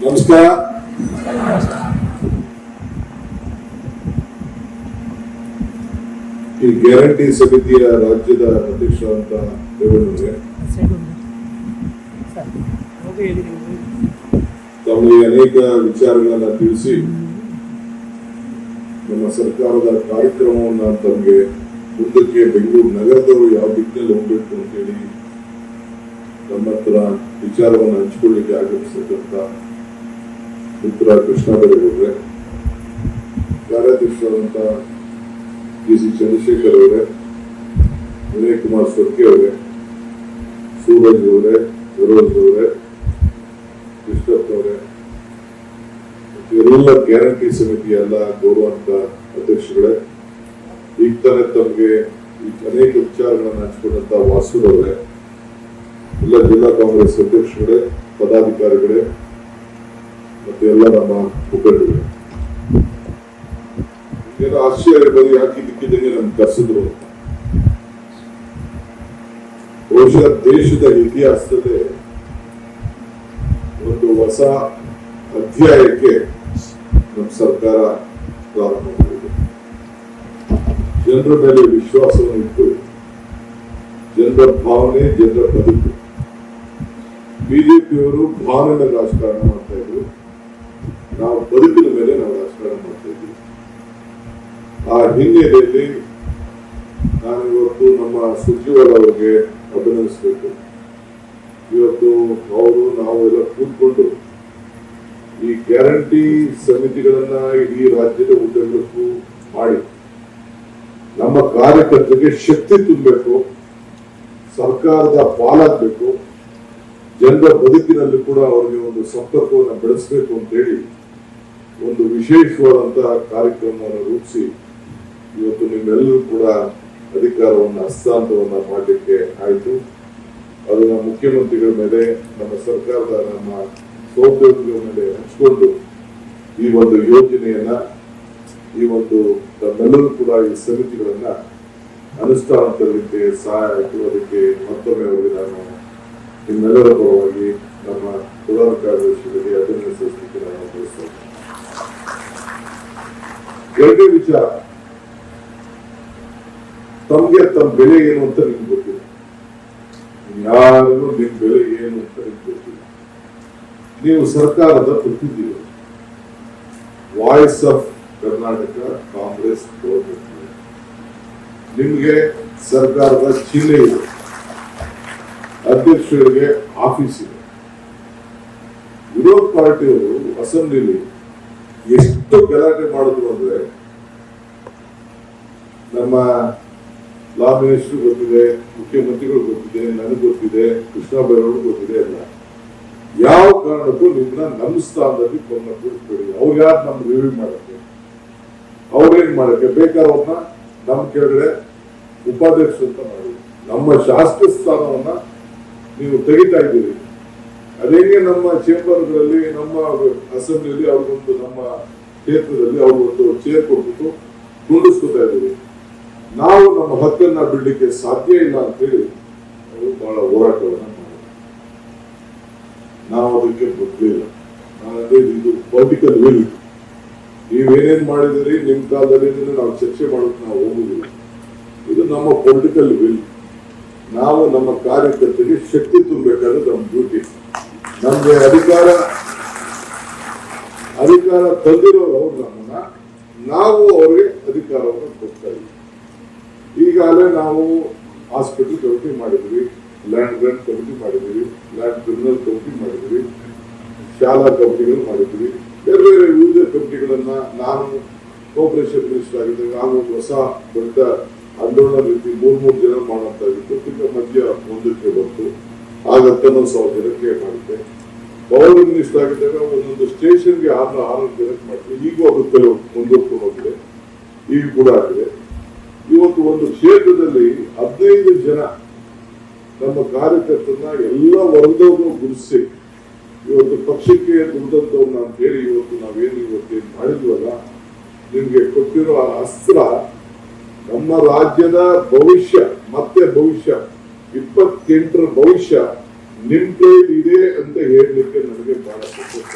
ನಮಸ್ಕಾರ. ಈ ಗ್ಯಾರಂಟಿ ಸಮಿತಿಯ ರಾಜ್ಯದ ಅಧ್ಯಕ್ಷರಾದಂತ ರೇವಣ್ಣವ್ರೆ ತಮಗೆ ಅನೇಕ ವಿಚಾರಗಳನ್ನ ತಿಳಿಸಿ ನಮ್ಮ ಸರ್ಕಾರದ ಕಾರ್ಯಕ್ರಮವನ್ನ ತಮಗೆ ಮುಂದಕ್ಕೆ ಬೆಂಗಳೂರು ನಗರದವರು ಯಾವ ದಿಕ್ಕಿನಲ್ಲಿ ಹೋಗ್ಬೇಕು ಅಂತೇಳಿ ನಮ್ಮ ಹತ್ರ ವಿಚಾರವನ್ನು ಹಂಚಿಕೊಳ್ಳಿಕ್ಕೆ ಮಿತ್ರ ಕೃಷ್ಣ ಬೈರೇಗೌಡ್ರೆ ಕಾರ್ಯಾಧ್ಯಕ್ಷರಾದಂತ ಡಿ ಸಿ ಚಂದ್ರಶೇಖರ್ ಅವರೇ ವಿನಯ್ ಕುಮಾರ್ ಸೊರ್ಕೆ ಅವರೇ ಸೂರಜ್ ಅವರೇ ಸರೋಜ್ ಅವರೇ ಕೃಷ್ಣಪ್ಪ ಅವರೇ ಎಲ್ಲ ಗ್ಯಾರಂಟಿ ಸಮಿತಿ ಎಲ್ಲ ಅಂತ ಅಧ್ಯಕ್ಷಗಳೇ ಈಗ ತಾನೇ ತಮಗೆ ಈ ಅನೇಕ ವಿಚಾರಗಳನ್ನು ಹಂಚಿಕೊಂಡಂತ ವಾಸುರವರೇ ಎಲ್ಲ ಜಿಲ್ಲಾ ಕಾಂಗ್ರೆಸ್ ಅಧ್ಯಕ್ಷಗಳೇ ಪದಾಧಿಕಾರಿಗಳೇ ಮತ್ತೆ ಎಲ್ಲ ನಮ್ಮ ಮುಖಂಡರು ಏನೋ ಆಶ್ಚರ್ಯ ಬರೀ ಯಾಕೆ ಇದಕ್ಕಿದ್ದಂಗೆ ನಮ್ಗೆ ಕರೆಸಿದ್ರು. ಅಂತ ಬಹುಶಃ ದೇಶದ ಇತಿಹಾಸದಲ್ಲೇ ಒಂದು ಹೊಸ ಅಧ್ಯಾಯಕ್ಕೆ ನಮ್ಮ ಸರ್ಕಾರ ಪ್ರಾರಂಭ ಮಾಡಿದೆ. ಜನರ ಮೇಲೆ ವಿಶ್ವಾಸವನ್ನು ಇಟ್ಟು, ಜನರ ಭಾವನೆ, ಜನರ ಬದುಕು. ಬಿಜೆಪಿಯವರು ಭಾವನೆ ರಾಜಕಾರಣ ಮಾಡ್ತಾ ಇದ್ರು. ನಾವು ಬದುಕಿನ ಮೇಲೆ ನಾವು ರಾಜಕಾರಣ ಮಾಡ್ತಾ ಇದ್ವಿ ಆ ಹಿನ್ನೆಲೆಯಲ್ಲಿ ನಾನು ಇವತ್ತು ನಮ್ಮ ಅವರಿಗೆ ಅಭಿನಂದಿಸಬೇಕು. ಇವತ್ತು ಅವರು, ನಾವು ಎಲ್ಲ ಕೂತ್ಕೊಂಡು ಈ ಗ್ಯಾರಂಟಿ ಸಮಿತಿಗಳನ್ನ ಇಡೀ ರಾಜ್ಯದ ಉದ್ದಗಲಕ್ಕೂ ಮಾಡಿ, ನಮ್ಮ ಕಾರ್ಯಕರ್ತರಿಗೆ ಶಕ್ತಿ ತುಂಬಬೇಕು, ಸರ್ಕಾರದ ಪಾಲಾಗಬೇಕು, ಜನರ ಬದುಕಿನಲ್ಲಿ ಕೂಡ ಅವರಿಗೆ ಒಂದು ಸಂಪರ್ಕವನ್ನು ಬೆಳೆಸಬೇಕು ಅಂತೇಳಿ ಒಂದು ವಿಶೇಷವಾದಂತಹ ಕಾರ್ಯಕ್ರಮವನ್ನು ರೂಪಿಸಿ ಇವತ್ತು ನಿಮ್ಮೆಲ್ಲರೂ ಕೂಡ ಅಧಿಕಾರವನ್ನು, ಹಸ್ತಾಂತರವನ್ನ ಮಾಡಲಿಕ್ಕೆ ಆಯಿತು. ಅದನ್ನ ಮುಖ್ಯಮಂತ್ರಿಗಳ ಮೇಲೆ, ನಮ್ಮ ಸರ್ಕಾರದ ನಮ್ಮ ಸಹೋದ್ಯೋಗಿಗಳ ಮೇಲೆ ಹಂಚಿಕೊಂಡು ಈ ಒಂದು ಯೋಜನೆಯನ್ನ, ಈ ಒಂದು ತಮ್ಮೆಲ್ಲರೂ ಕೂಡ ಈ ಸಮಿತಿಗಳನ್ನ ಅನುಷ್ಠಾನ ತರಲಿಕ್ಕೆ ಸಹಾಯ ಆಯಿತು ಮತ್ತೊಮ್ಮೆ ಅವರಿಗೆ ನಾನು ನಿಮ್ಮೆಲ್ಲರ ಪರವಾಗಿ ನಮ್ಮ ಪ್ರಧಾನ ಕಾರ್ಯದರ್ಶಿಗಳಿಗೆ ಅಭಿನಂದಿಸಲಿಕ್ಕೆ ನಾನು ಬಯಸ್ತೇನೆ ಎರಡನೇ ವಿಚಾರ. ತಮ್ಗೆ ತಮ್ಮ ಬೆಲೆ ಏನು ಅಂತ ನಿಮ್ಗೆ ಗೊತ್ತಿಲ್ಲ. ಯಾರಿಗೂ ನಿಮ್ ಬೆಲೆ ಏನು ಅಂತ ನಿಮ್ಗೆ ಗೊತ್ತಿಲ್ಲ. ನೀವು ಸರ್ಕಾರದ ಪ್ರತಿನಿಧಿಗಳು. Voice of Karnataka Congress government ನಿಮ್ಗೆ ಸರ್ಕಾರದ ಚಿಹ್ನೆ ಇದೆ. ಅಧ್ಯಕ್ಷರಿಗೆ ಆಫೀಸ್ ಇದೆ. ವಿರೋಧ ಪಾರ್ಟಿಯವರು ಅಸೆಂಬ್ಲಿಲಿ ಎಷ್ಟು ಗಲಾಟೆ ಮಾಡಿದ್ರು ಅಂದ್ರೆ ನಮ್ಮ ಲಾ ಮಿನಿಸ್ಟರ್ ಗೊತ್ತಿದೆ, ಮುಖ್ಯಮಂತ್ರಿಗಳು ಗೊತ್ತಿದೆ, ನನಗೆ ಗೊತ್ತಿದೆ, ಕೃಷ್ಣ ಬೈರೋಡು ಗೊತ್ತಿದೆ ಅಲ್ಲ ಯಾವ ಕಾರಣಕ್ಕೂ ನಿಮ್ಮನ್ನ ನಮ್ಮ ಸ್ಥಾನದಲ್ಲಿ ಕೊನ್ನ ಕೂರಿಸ್ಬೇಡಿ ಅವ್ರು ಯಾರು ನಮ್ಗೆ ರಿವ್ಯೂ ಮಾಡಕ್ಕೆ? ಅವ್ರೇನ್ ಮಾಡಕ್ಕೆ? ಬೇಕಾದವ್ರನ್ನ ನಮ್ ಕೆಳಗಡೆ ಉಪಾಧ್ಯಕ್ಷ ಅಂತ ಮಾಡಿ. ನಮ್ಮ ಶಾಸಕ ಸ್ಥಾನವನ್ನ ನೀವು ತೆಗಿತಾ ಇದ್ದೀರಿ. ಅದೇಗೆ ನಮ್ಮ ಚೇಂಬರ್ಗಳಲ್ಲಿ, ನಮ್ಮ ಅಸೆಂಬ್ಲಿಯಲ್ಲಿ ಅವ್ರಿಗೊಂದು ನಮ್ಮ ಕ್ಷೇತ್ರದಲ್ಲಿ ಅವ್ರಿಗೊಂದು ಚೇರ್ ಕೊಟ್ಬಿಟ್ಟು ಕುಂಡಿಸ್ಕೊತಾ ಇದ್ದೀವಿ. ನಾವು ನಮ್ಮ ಹಕ್ಕನ್ನ ಬಿಡ್ಲಿಕ್ಕೆ ಸಾಧ್ಯ ಇಲ್ಲ ಅಂತೇಳಿ ಅವರು ಬಹಳ ಹೋರಾಟವನ್ನು ಮಾಡಿದ್ರು. ನಾವು ಅದಕ್ಕೆ ಬದಲಿಲ್ಲ ಅದೇ ಇದು ಪೊಲಿಟಿಕಲ್ ವಿಲ್ ನೀವೇನೇನ್ ಮಾಡಿದಿರಿ ನಿಮ್ ಕಾಲದಲ್ಲಿ ನಾವು ಚರ್ಚೆ ಮಾಡೋಕೆ ನಾವು ಹೋಗುದಿಲ್ಲ. ಇದು ನಮ್ಮ ಪೊಲಿಟಿಕಲ್ ವಿಲ್ ನಾವು ನಮ್ಮ ಕಾರ್ಯಕರ್ತರಿಗೆ ಶಕ್ತಿ ತುಂಬಬೇಕಾದ್ರೆ ನಮ್ಮ ಡ್ಯೂಟಿ ನಮ್ಗೆ ಅಧಿಕಾರ ಅಧಿಕಾರ ತಂದಿರೋರು ನಾವು ಅವ್ರಿಗೆ ಅಧಿಕಾರವನ್ನು ಕೊಡ್ತಾ ಇದ್ದೀವಿ ಈಗಾಗಲೇ ನಾವು ಹಾಸ್ಪಿಟಲ್ ಕಮಿಟಿ ಮಾಡಿದ್ವಿ ಲ್ಯಾಂಡ್ ಗ್ರಾಂಟ್ ಕಮಿಟಿ ಮಾಡಿದ್ವಿ ಲ್ಯಾಂಡ್ ಕ್ರಿಮಿನಲ್ ಕಮಿಟಿ ಮಾಡಿದ್ವಿ, ಶಾಲಾ ಕಮಿಟಿಗಳು ಮಾಡಿದ್ವಿ. ಬೇರೆ ಬೇರೆ ವಿವಿಧ ಕಮಿಟಿಗಳನ್ನು ನಾನು ಕೋಪರೇಷನ್ ಮಿನಿಸ್ಟರ್ ಆಗಿದ್ದೆ, ನಾನು ಒಂದು ಹೊಸ ದೊಡ್ಡ ಆಂದೋಲನ ರೀತಿ ಮೂರ್ ಮೂರು ಜನ ಮಾಡುವಂತಾಗಿತ್ತು. ಮಧ್ಯ ಮುಂದಕ್ಕೆ ಬಂತು. ಆಗ ಹತ್ತೊಂದು ಸಾವಿರ ಜನಕ್ಕೆ ಮಾಡಿದ್ದೆ. ಪವರ್ ಮಿನಿಸ್ಟರ್ ಆಗಿದ್ದಾಗ ಒಂದೊಂದು ಸ್ಟೇಷನ್ಗೆ ಗೆ ಆರು ಜನಕ್ಕೆ ಮಾಡಿದ್ವಿ ಈಗೂ ಅದು ಕೆಲವು ಮುಂದೂಡ್ಕೊಂಡು ಹೋಗಿದೆ ಈಗ ಕೂಡ ಆಗಿದೆ. ಇವತ್ತು ಒಂದು ಕ್ಷೇತ್ರದಲ್ಲಿ ಹದಿನೈದು ಜನ ನಮ್ಮ ಕಾರ್ಯಕರ್ತರನ್ನ ಎಲ್ಲ ವರ್ಗವನ್ನು ಗುರುಸಿ ಇವತ್ತು ಪಕ್ಷಕ್ಕೆ ದುಡ್ಡಂತವನ್ನ ಅಂತ ಹೇಳಿ ಇವತ್ತು ನಾವೇನು ಇವತ್ತೇನು ಮಾಡಿದ್ವಲ್ಲ, ನಿಮ್ಗೆ ಕೊಟ್ಟಿರೋ ಅಸ್ತ್ರ ನಮ್ಮ ರಾಜ್ಯದ ಭವಿಷ್ಯ, ಮತ್ತೆ ಭವಿಷ್ಯ, ಇಪ್ಪತ್ತೆಂಟರ ಭವಿಷ್ಯ ಕೈಲಿ ಇದೆ ಅಂತ ಹೇಳಲಿಕ್ಕೆ ನನಗೆ ಬಹಳ ಸಂತೋಷ.